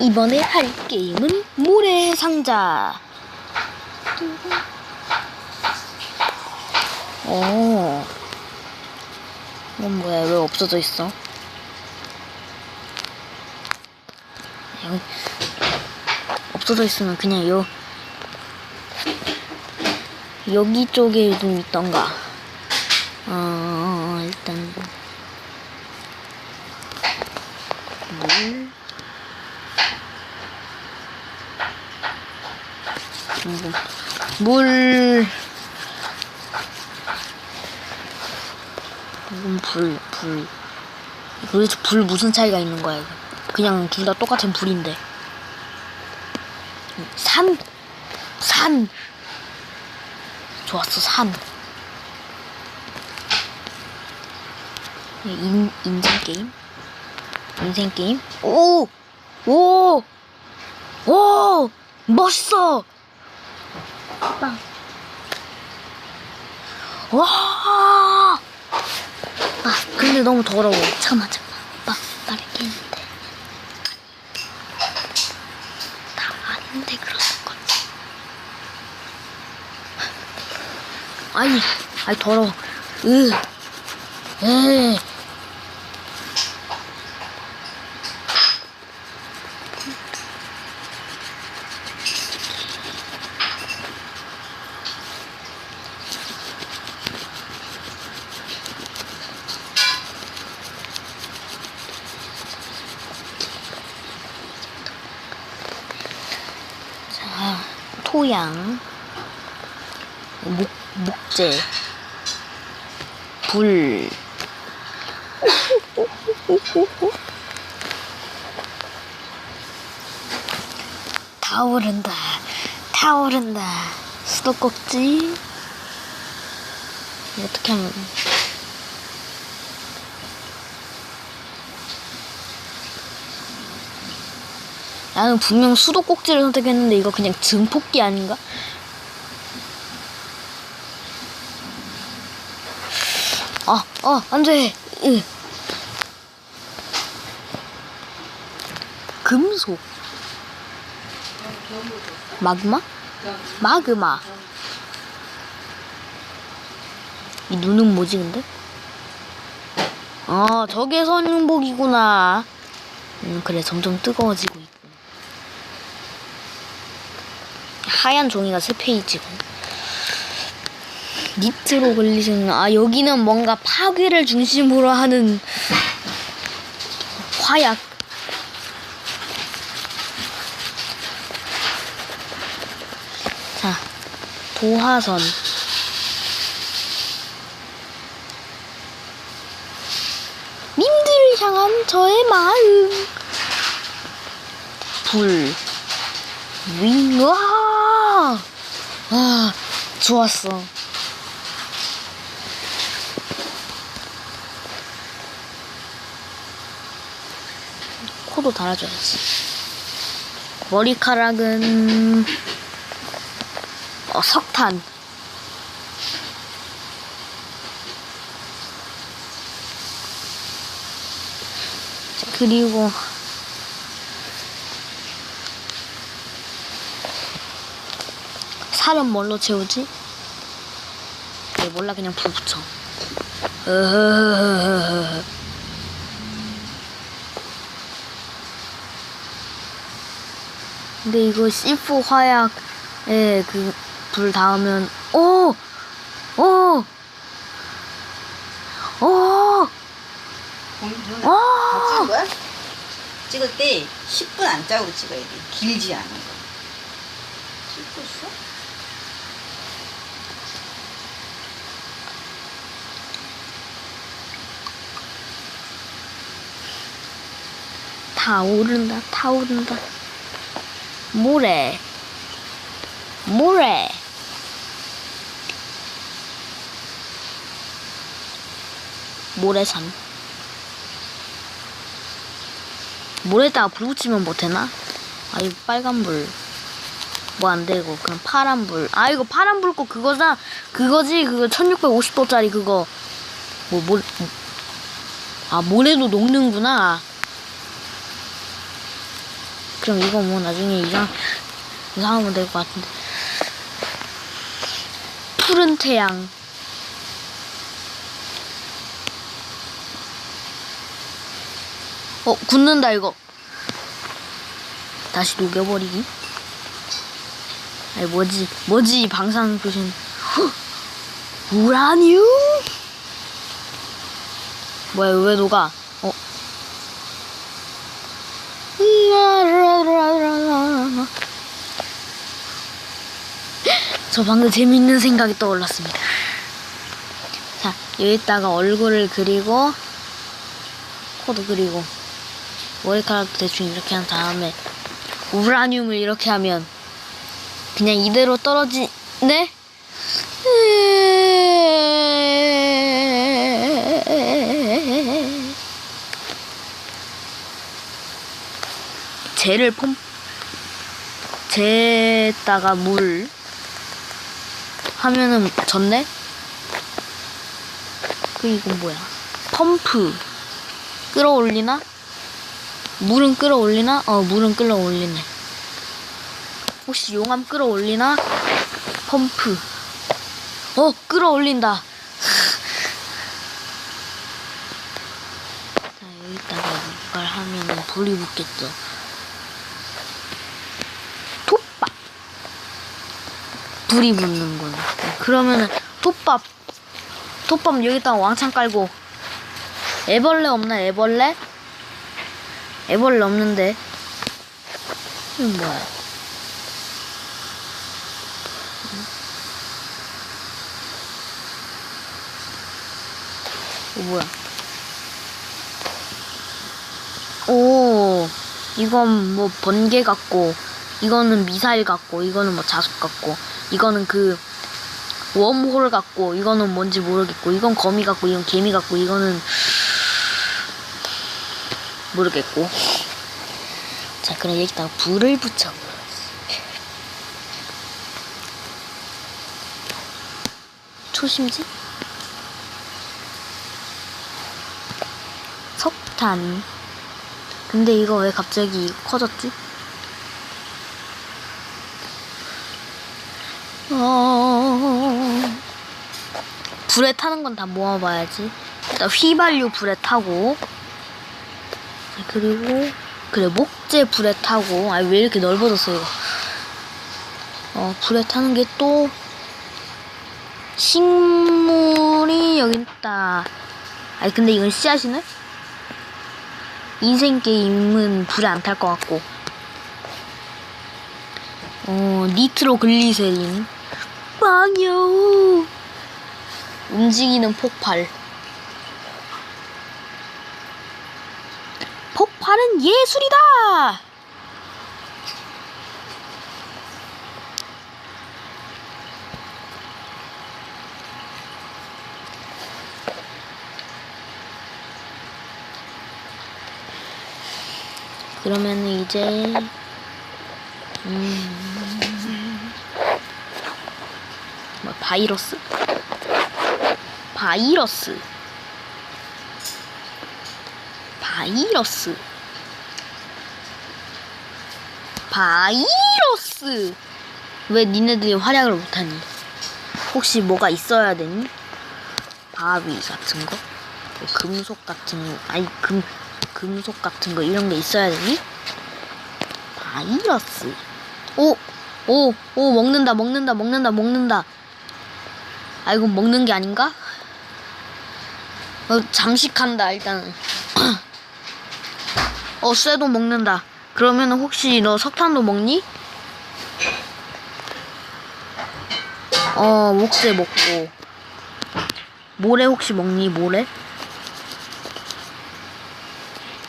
이번에 할 게임은 모래 상자. 오. 이건 뭐야? 왜 없어져 있어? 없어져 있으면 그냥 요 여기 쪽에 좀 있던가. 어 일단 물. 음, 물. 이건 불, 불. 도대체 불 무슨 차이가 있는 거야, 이거? 그냥 둘 다 똑같은 불인데. 산! 산! 좋았어, 산. 인, 인생 게임? 인생 게임? 오! 오! 오! 멋있어! 빵. 와! 아, 근데 너무 더러워. 잠깐만, 잠깐만. 오빠, 말이 깨는데. 다 아는데 그러는 거지. 아니, 아니, 더러워. 으. 에. 토양, 목, 목재, 불. 타오른다, 타오른다. 수도꼭지. 어떻게 하면. 나는 분명 수도꼭지를 선택했는데 이거 그냥 증폭기 아닌가? 아, 아, 안 돼. 으. 금속. 마그마? 마그마. 이 눈은 뭐지, 근데? 아, 저게 선윤복이구나. 음, 그래, 점점 뜨거워지고 있고. 하얀 종이가 세 페이지고. 니트로 걸리시는, 아, 여기는 뭔가 파괴를 중심으로 하는 화약. 자, 도화선. 님들을 향한 저의 마음. 불. 윙, 와! 아, 좋았어. 코도 달아줘야지. 머리카락은, 어, 석탄. 자, 그리고, 살은 뭘로 채우지? 네, 몰라 그냥 불 붙여. 으흐흐흐흐. 근데 이거 C4 화약에 그 불 닿으면 오! 오! 오! 다 찍은 거야? 찍을 때 10분 안짝으로 찍어야 돼. 길지 않은 거. 찍고 있어? 타오른다, 타오른다. 모래. 모래. 모래산. 모래에다가 불 붙이면 뭐 되나? 아, 이거 빨간 불. 뭐 안 되고, 그냥 파란 불. 아, 이거 파란 불거 그거다. 그거지? 그거 1650도짜리 그거. 뭐, 모, 아, 모래도 녹는구나. 그럼 이거 뭐 나중에 이상 이상하면 될 것 같은데. 푸른 태양. 어 굳는다 이거. 다시 녹여버리기. 아니 뭐지 뭐지 표시는 헉! 우라늄 뭐야 왜 녹아 어 라라라라라. 저 방금 재밌는 생각이 떠올랐습니다 자 여기다가 얼굴을 그리고 코도 그리고 머리카락도 대충 이렇게 한 다음에 우라늄을 이렇게 하면 그냥 이대로 떨어지네? 젤을 펌 젤에다가 물 하면은 졌네? 그 이건 뭐야? 펌프 끌어올리나? 물은 끌어올리나? 어 물은 끌어올리네 혹시 용암 끌어올리나? 펌프. 어, 끌어올린다. 자, 여기다가 이걸 하면은 불이 붙겠죠. 톱밥. 불이 붙는 거네. 그러면은 톱밥. 톱밥 여기다가 왕창 깔고. 애벌레 없나, 애벌레? 애벌레 없는데. 이건 뭐야? 어, 뭐야? 오, 이건 뭐 번개 같고, 이거는 미사일 같고, 이거는 뭐 자석 같고, 이거는 그 웜홀 같고, 이거는 뭔지 모르겠고, 이건 거미 같고, 이건 개미 같고, 이거는 모르겠고. 자, 그럼 여기다가 불을 붙여. 초심지? 석탄. 근데 이거 왜 갑자기 커졌지? 어... 불에 타는 건 다 모아봐야지. 일단 휘발유 불에 타고. 자, 그리고 그래 목재 불에 타고. 아 왜 이렇게 넓어졌어 이거. 어 불에 타는 게 또 식물이 여기 있다. 아니 근데 이건 씨앗이네? 인생 게임은 불에 안 탈 것 같고. 어, 니트로 글리세린. 빵요. 움직이는 폭발. 폭발은 예술이다! 그러면은 이제 음, 뭐 바이러스? 바이러스. 바이러스. 바이러스. 왜 니네들이 활약을 못하니? 혹시 뭐가 있어야 되니? 바위 같은 거? 뭐 금속 같은 거? 아니 금 금속 같은 거 이런 게 있어야 되니? 바이러스. 오, 오, 오 먹는다, 먹는다, 먹는다, 먹는다. 아 이건 먹는 게 아닌가? 어, 잠식한다 일단은. 어 쇠도 먹는다. 그러면 혹시 너 석탄도 먹니? 어 목재 먹고. 모래 혹시 먹니 모래?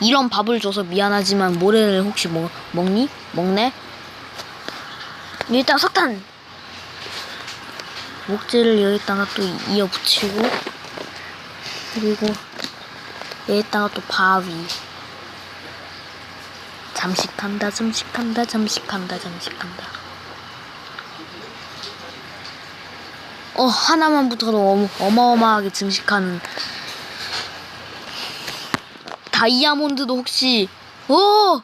이런 밥을 줘서 미안하지만 모래를 혹시 먹, 먹니? 먹네? 일단 석탄! 목재를 여기다가 또 이어 붙이고 그리고 여기다가 또 바위 잠식한다 잠식한다 잠식한다 잠식한다 어 하나만 붙어도 어마, 어마어마하게 증식하는 다이아몬드도 혹시 오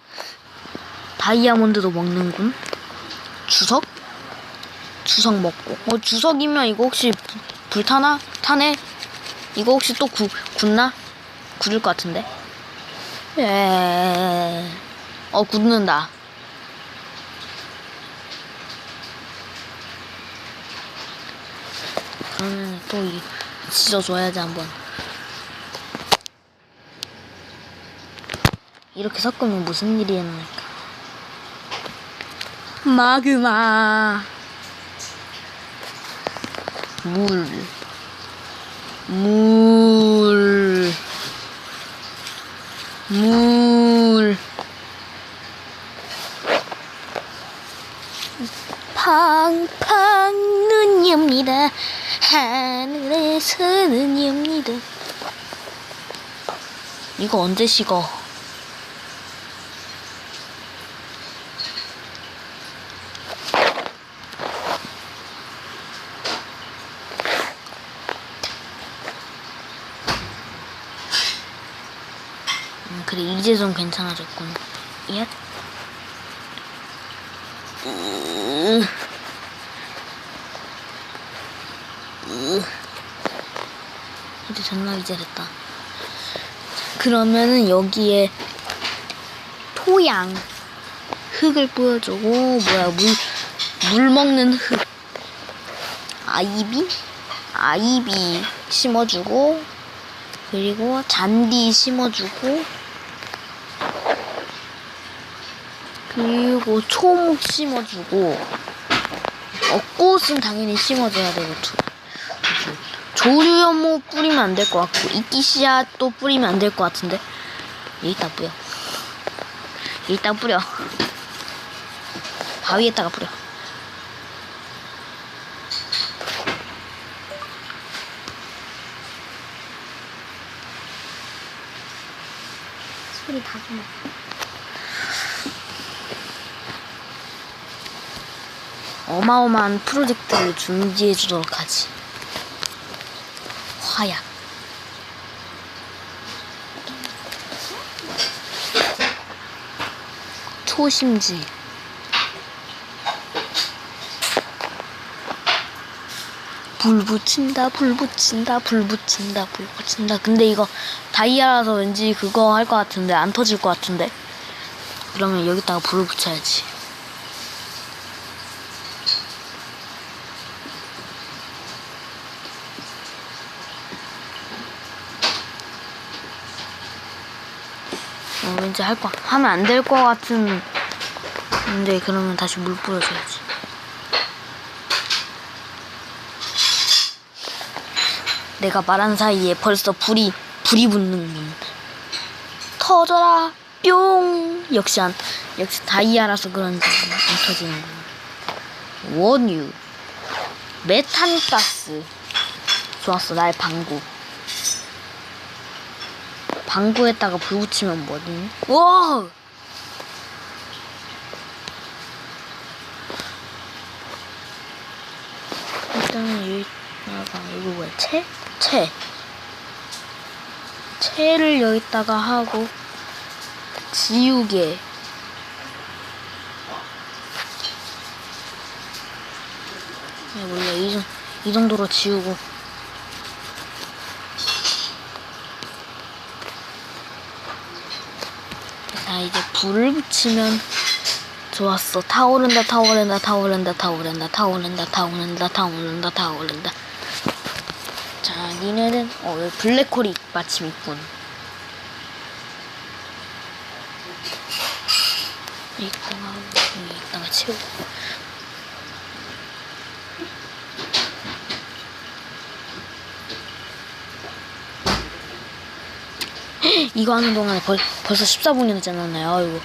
다이아몬드도 먹는군. 주석? 주석 먹고. 어, 주석이면 이거 혹시 불- 불타나? 타네? 이거 혹시 또 구, 굳나? 굳을 것 같은데? 예. 어, 굳는다. 그러면 또 이, 찢어줘야지, 한번. 이렇게 섞으면 무슨 일이 일어날까? 마그마. 물. 물. 물. 팡팡 눈이 옵니다. 하늘에서 눈이 옵니다. 이거 언제 식어? 음, 그래 이제 좀 괜찮아졌군. 예. 으. 으. 이제 됐나 이제 됐다. 그러면은 여기에 토양 흙을 뿌려주고 뭐야 물 물 먹는 흙 아이비 아이비 심어주고 그리고 잔디 심어주고 그리고 초목 심어주고 어, 꽃은 당연히 심어줘야 되고 조, 조, 조류연모 뿌리면 안 될 것 같고 이끼씨앗도 뿌리면 안 될 것 같은데? 여기다 뿌려. 여기다 뿌려. 바위에다가 뿌려. 소리 다 좀. 어마어마한 프로젝트를 준비해 주도록 하지. 화약. 초심지. 불 붙인다, 불 붙인다, 불 붙인다, 불 붙인다. 근데 이거 다이아라서 왠지 그거 할 것 같은데 안 터질 것 같은데. 그러면 여기다가 불을 붙여야지. 어, 왠지 할 거, 하면 안될것 같은. 근데 그러면 다시 물 뿌려줘야지. 내가 말한 사이에 벌써 불이, 불이 붙는군. 터져라, 뿅! 역시 안, 역시 다이아라서 그런지 안 터지는군. 원유. 메탄가스. 좋았어, 나의 방구. 방구에다가 불 붙이면 뭐니? 와! 일단은 여기다가 이거 뭐야? 채? 채. 채를 여기다가 하고 지우개. 야, 몰라 이, 정- 이 정도로 지우고 불을 붙이면 좋았어. 타오른다, 타오른다, 타오른다, 타오른다, 타오른다, 타오른다, 타오른다, 타오른다. 자, 니네는 어 블랙홀이 마침 있군. 이따가 이따가 채우고. 이거 하는 동안에 벌, 벌써 14분이 지났나요? 아이고